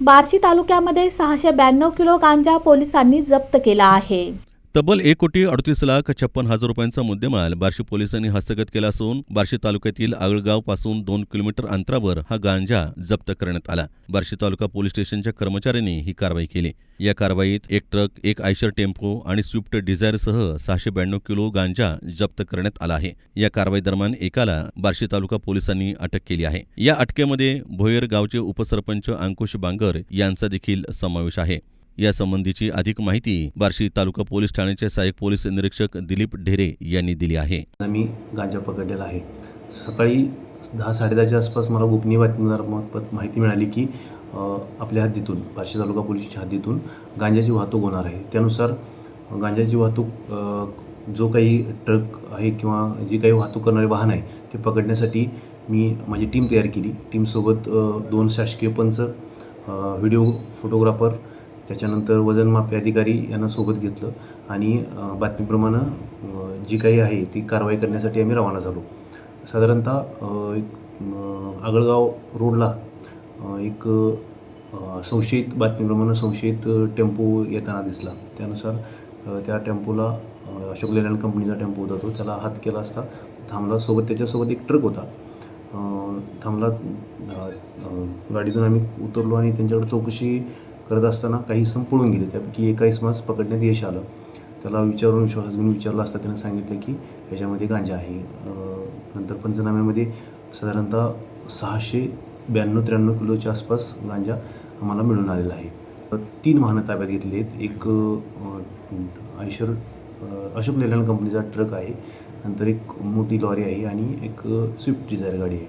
बार्शी तालुक्यामध्ये सहाशे ब्याण्णव किलो गांजा पोलिसांनी जप्त केला आहे. तब्बल एक कोटी अडतीस लाख छप्पन हजार रुपयांचा मुद्देमाल बार्शी पोलिसांनी हस्तगत केला असून बार्शी तालुक्यातील आगळगावपासून दोन किलोमीटर अंतरावर हा गांजा जप्त करण्यात आला. बार्शी तालुका पोलीस स्टेशनच्या कर्मचाऱ्यांनी ही कारवाई केली. या कारवाईत एक ट्रक एक आयशर टेम्पो आणि स्विफ्ट डिझायरसह सहाशे ब्याण्णव किलो गांजा जप्त करण्यात आला आहे. या कारवाई दरम्यान एकाला बार्शी तालुका पोलिसांनी अटक केली आहे. या अटकेमध्ये भोयर गावचे उपसरपंच अंकुश बांगर यांचा देखील समावेश आहे. यासंबंधीची अधिक माहिती बार्शी तालुका पोलीस ठाण्याचे सहाय्यक पोलीस निरीक्षक दिलीप ढेरे यांनी दिली आहे. आम्ही गांजा पकडलेला आहे. सकाळी दहा साडेदहाच्या आसपास मला गोपनीय बातमीदारमार्फत माहिती मिळाली की आपल्या हद्दीतून बार्शी तालुका पोलीसच्या हद्दीतून गांजाची वाहतूक होणार आहे. त्यानुसार गांजाची वाहतूक जो काही ट्रक आहे किंवा जी काही वाहतूक करणारे वाहन आहे ते पकडण्यासाठी मी माझी टीम तयार केली. टीमसोबत दोन शासकीय पंच व्हिडिओ फोटोग्राफर त्याच्यानंतर वजनमापी अधिकारी यांना सोबत घेतलं आणि बातमीप्रमाणे जी काही आहे ती कारवाई करण्यासाठी आम्ही रवाना झालो. साधारणतः एक आगळगाव रोडला एक संशयित बातमीप्रमाणे संशयित टेम्पो येताना दिसला. त्यानुसार त्या टेम्पोला अशोक लेलँड कंपनीचा टेम्पो होता तो. त्याला हात केला असता थांबला सोबत त्याच्यासोबत एक ट्रक होता. थांबला गाडीतून आम्ही उतरलो आणि त्यांच्याकडे चौकशी करत असताना काही संपळून पळून गेले. त्यापैकी एका इसमास पकडण्यात यश आलं. त्याला विचारून विश्वास घेऊन विचारलं असता त्यानं सांगितलं की याच्यामध्ये गांजा आहे. नंतर पंचनाम्यामध्ये साधारणतः सहाशे ब्याण्णव त्र्याण्णव किलोच्या आसपास गांजा आम्हाला मिळून आलेला आहे. तीन वाहनं ताब्यात घेतली आहेत. एक आयशर अशोक लेलँड कंपनीचा ट्रक आहे. नंतर एक मोठी लॉरी आहे आणि एक स्विफ्ट डिझायर गाडी आहे.